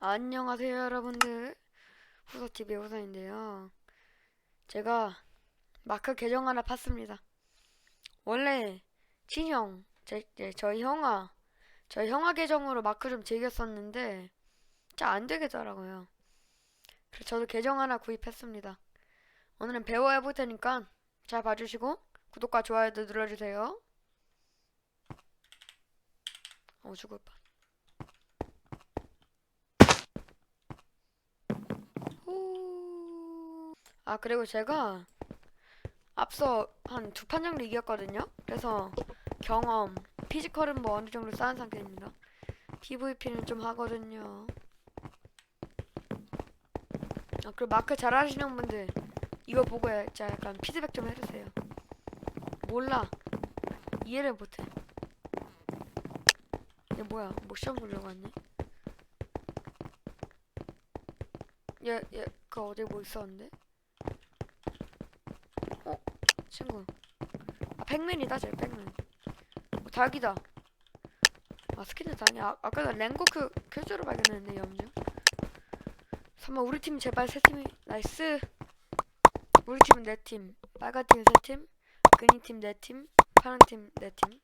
안녕하세요 여러분들. 후서TV의 후서인데요. 제가 마크 계정 하나 팠습니다. 원래 친형 제, 제, 저희 형아 저희 형아 계정으로 마크 좀 즐겼었는데 잘 안되겠더라고요. 그래서 저도 계정 하나 구입했습니다. 오늘은 배워야 볼 테니까 잘 봐주시고 구독과 좋아요도 눌러주세요. 어 죽을 뻔 후. 아, 그리고 제가 앞서 한 두 판 정도 이겼거든요? 그래서 경험, 피지컬은 뭐 어느 정도 쌓은 상태입니다. PVP는 좀 하거든요. 아, 그리고 마크 잘하시는 분들 이거 보고 약간 피드백 좀 해주세요. 몰라. 이해를 못해. 얘 뭐야? 뭐 시험 보려고 왔네? 얘, 얘, 그 어디 뭐 있었는데? 어? 친구. 아, 팩맨이다, 쟤, 팩맨. 어, 닭이다. 아, 스킨은 다냐? 아, 아까 나 랭고 큐, 큐즈로 발견했네, 염증. 잠깐만, 우리 팀 제발 세 팀이, 나이스. 우리 팀은 네 팀. 빨간 팀세 팀. 그린 팀 네 팀. 파란 팀 네 팀.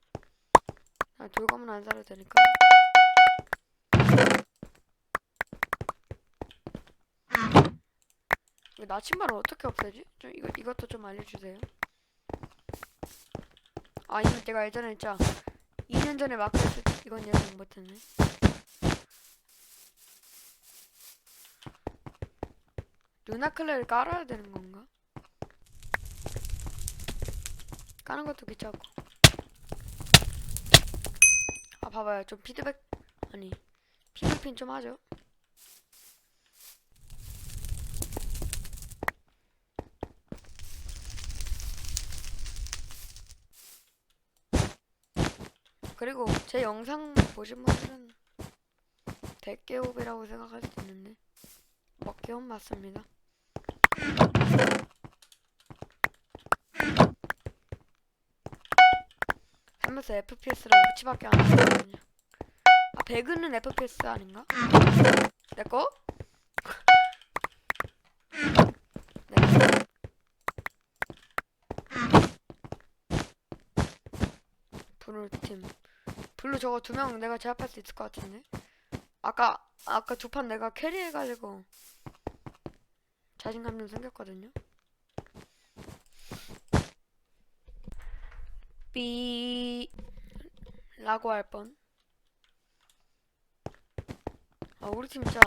아, 돌검은 안 사도 되니까. 이거 나침반을 어떻게 없애지? 좀 이거 이것도 좀 알려주세요. 아 이거 내가 예전에 진짜 2년 전에 했을 때 이건 예상 못했네. 루나클레를 깔아야 되는 건가? 까는 것도 귀찮고. 아 봐봐요 좀 피드백 아니 피드핀 좀 하죠. 그리고 제 영상 보신 분들은 대깨호비라고 생각할 수도 있는데 먹기혼 맞습니다. 하면서 FPS랑 무치밖에 안 하거든요. 아 배그는 FPS 아닌가? 내 거? 내 거. 블루 팀. 블루 저거 두 명 내가 제압할 수 있을 것 같은데? 아까 아까 두 판 내가 캐리해가지고 자신감 좀 생겼거든요. 삐 라고 할 뻔. 아 우리 팀 진짜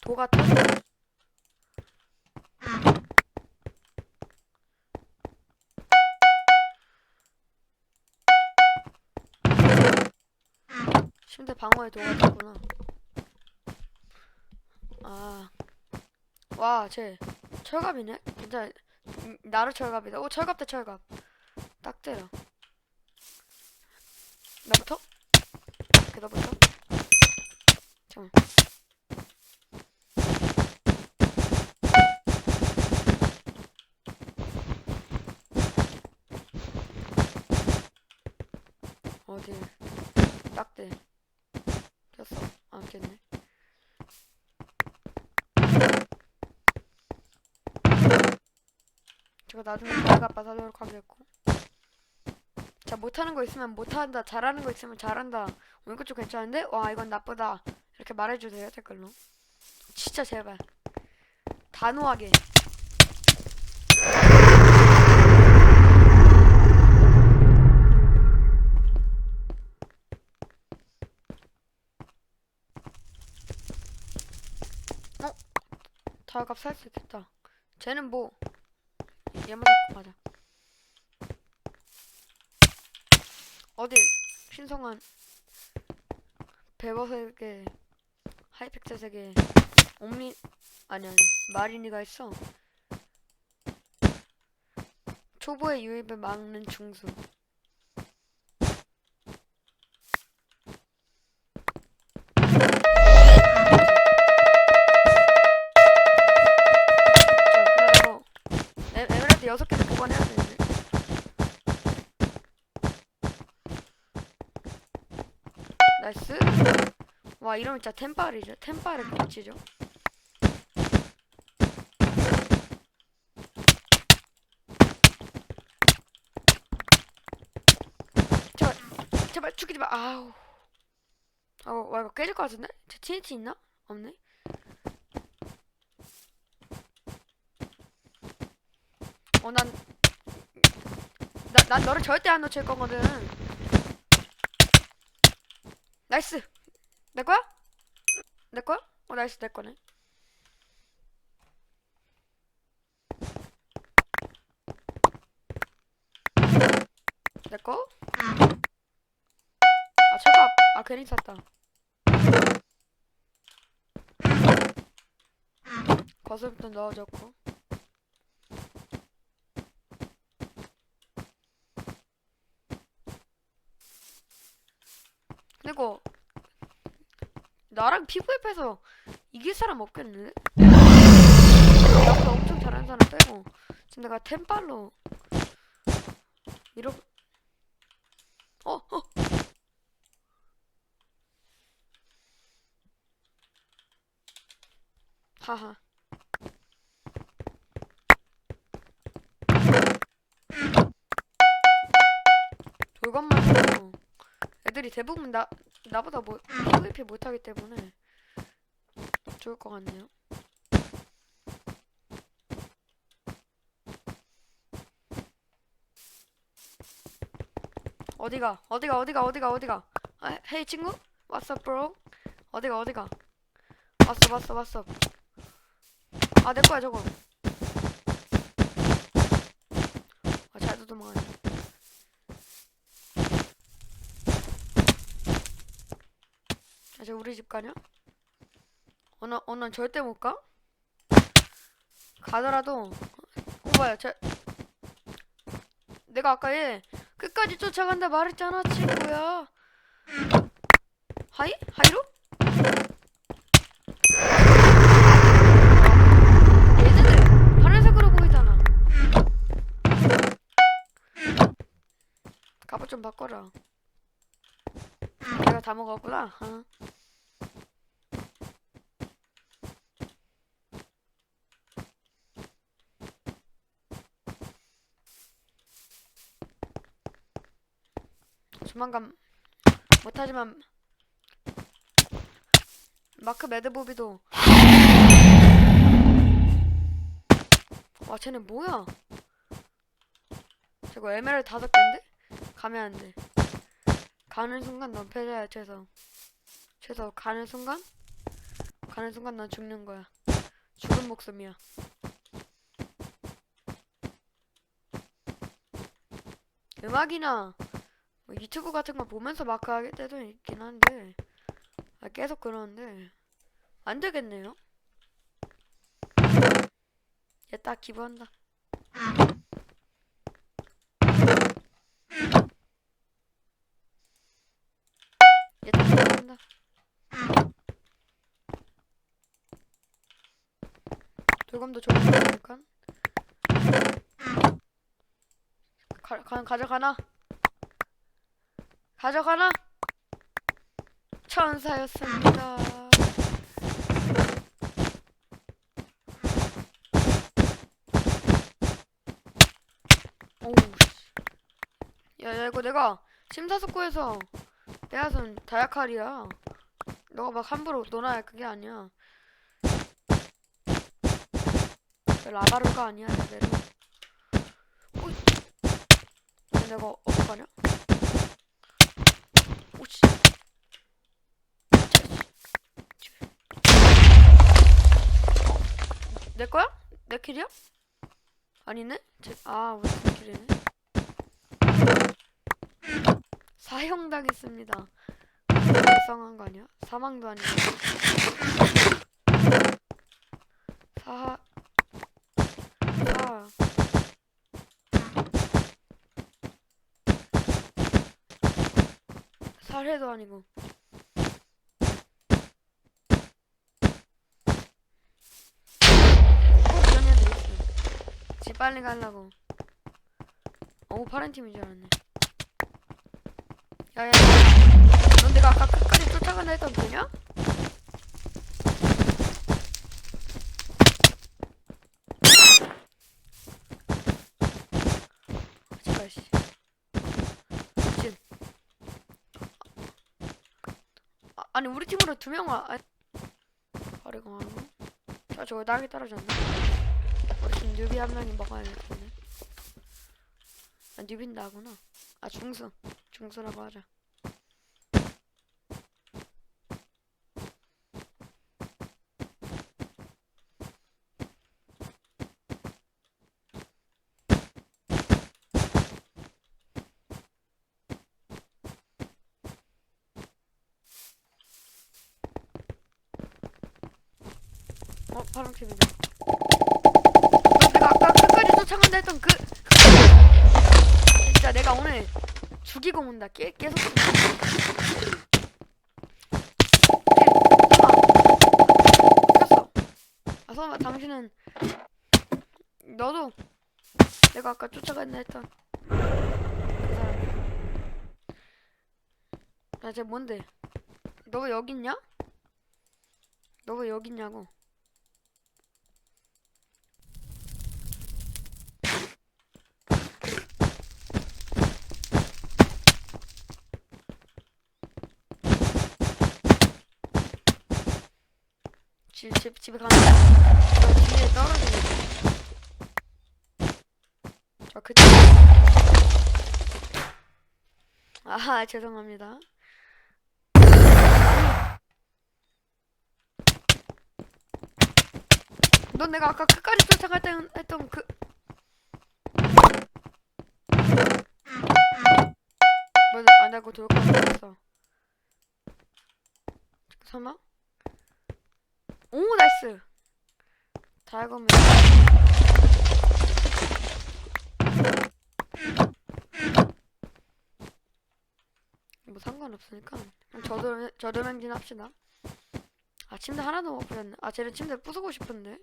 도가 터져. 침대 방어에 도가 됐구나. 아, 와, 쟤 철갑이네. 진짜 음, 나루 철갑이다. 오, 철갑 대 철갑. 딱 때려. 나부터? 오케이, 나부터. 잠깐. 어디? 딱대. 꼈어. 안 꼈네. 제가 나중에 아빠 사도록 하겠고. 자, 못하는 거 있으면 못한다. 잘하는 거 있으면 잘한다. 어, 이거 좀 괜찮은데? 와, 이건 나쁘다. 이렇게 말해주세요, 댓글로. 진짜 제발. 단호하게. 값 살 수 있겠다. 쟤는 뭐 얘만 가자. 어디 신성한 배버색에 하이펙트색에 옴니 아니 아니 마린이가 있어. 초보의 유입을 막는 중수. 여섯 개를 보관해야 되는데. 나이스. 와 이러면 진짜 템빨이죠. 템빨의 빛이죠. 제발, 제발 죽이지 마. 아우. 아우, 와, 이거 깨질 것 같은데? 저 TNT 있나? 없네. 어, 난, 나, 난 너를 절대 안 놓칠 거거든. 나이스. 내 거야? 내 거야? 어, 나이스, 내 거네. 내 거? 아, 저거, 아, 괜히 샀다. 거스부터 넣어줬고. 피부앱해서 이길 사람 없겠네? 나보다 엄청 잘하는 사람 빼고 지금 내가 템빨로 이러 어? 어? 하하 돌것만 해도 애들이 대부분 나 나보다 뭐 PVP 못하기 때문에 좋을 것 같네요. 어디가? 어디가? 어디가? 어디가? 어디가? 아, 헤이 친구? Up, bro? 어디가? 어디가? 왔어, 왔어, 왔어. 아, 내 거야 저거. 아, 잘도 도망가네. 아, 저 우리 집 가냐? 오늘 오늘 절대 못 가? 가더라도 오빠야, 저 내가 아까 얘 끝까지 쫓아간다 말했잖아, 친구야. 하이? 하이로? 얘네들 파란색으로 보이잖아. 갑옷 좀 바꿔라. 내가 다 먹었구나. 어. 조만간 못하지만 마크 매드보비도 와 쟤네 뭐야? 저거 에메랄드 다섯 개인데? 가면 안돼. 가는 순간 넌 패자야 최소. 최소 가는 순간? 가는 순간 넌 죽는 거야. 죽은 목숨이야. 음악이나 뭐 유튜브 같은 거 보면서 마크 하게 때도 있긴 한데 아, 계속 그러는데 안 되겠네요. 얘 딱 기부한다. 얘 딱 기부한다. 돌검도 좋은 거니까. 가, 가, 가져가나? 가져가나? 천사였습니다. 야, 야, 이거 내가 심사숙고해서 내가선 다이아칼이야. 너가 막 함부로 논아야 그게 아니야. 저 라바루가 아니야. 오이. 근데 내가 어떡하냐? 오씨. 내 거야? 내 킬이야? 아니네? 제, 아, 우리 내 킬이네. 사형 당했습니다. 불쌍한 거 아니야? 사망도 아니고. 사, 사. 살해도 아니고. 집 빨리 가려고. 어우 파란 팀인 줄 알았네. 야야. 넌 내가 아까 끝까지 쫓아간다 했던 걔냐? 아니 우리 팀으로 두 명 와. 아, 거? 저 저거 낙이 떨어졌나? 우리 팀 뉴비 한 명이 먹어야 될 텐데. 아 뉴비는 나구나. 아 중수. 중수라고 하자. 어 파랑 팀이다. 너 내가 아까 끝까지 쫓아간다 했던 그, 그 진짜 내가 오늘 죽이고 온다. 깨, 계속. 아 설마 당신은 너도 내가 아까 쫓아간다 했던 그 사람. 나쟤 뭔데? 너왜 여기 있냐? 너왜 여기 있냐고? 집, 집, 집에 가는 저 뒤에 떨어지네. 저 그때. 아하, 죄송합니다. 넌 내가 아까 끝까지 쫓아갈 때 했던 그. 너안 하고 했어. 설마? 오 나이스. 다이거면 뭐 상관없으니까 저도 맹진 합시다. 아 침대 하나도 못 부셨네. 아 쟤는 침대 부수고 싶은데?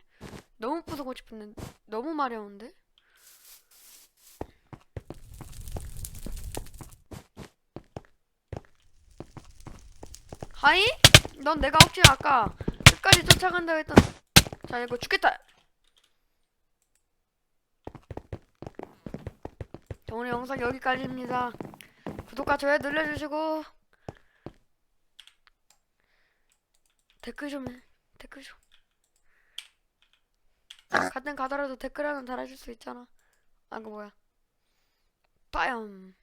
너무 부수고 싶은데? 너무 마려운데? 하이? 넌 내가 혹시 아까 끝까지 쫓아간다고 했던 자 이거 죽겠다. 자 오늘 영상 여기까지입니다. 구독과 좋아요 눌러주시고 댓글 좀 해. 댓글 좀. 같은 가더라도 댓글 하나 달아줄 수 있잖아. 아 그거 뭐야? 빠염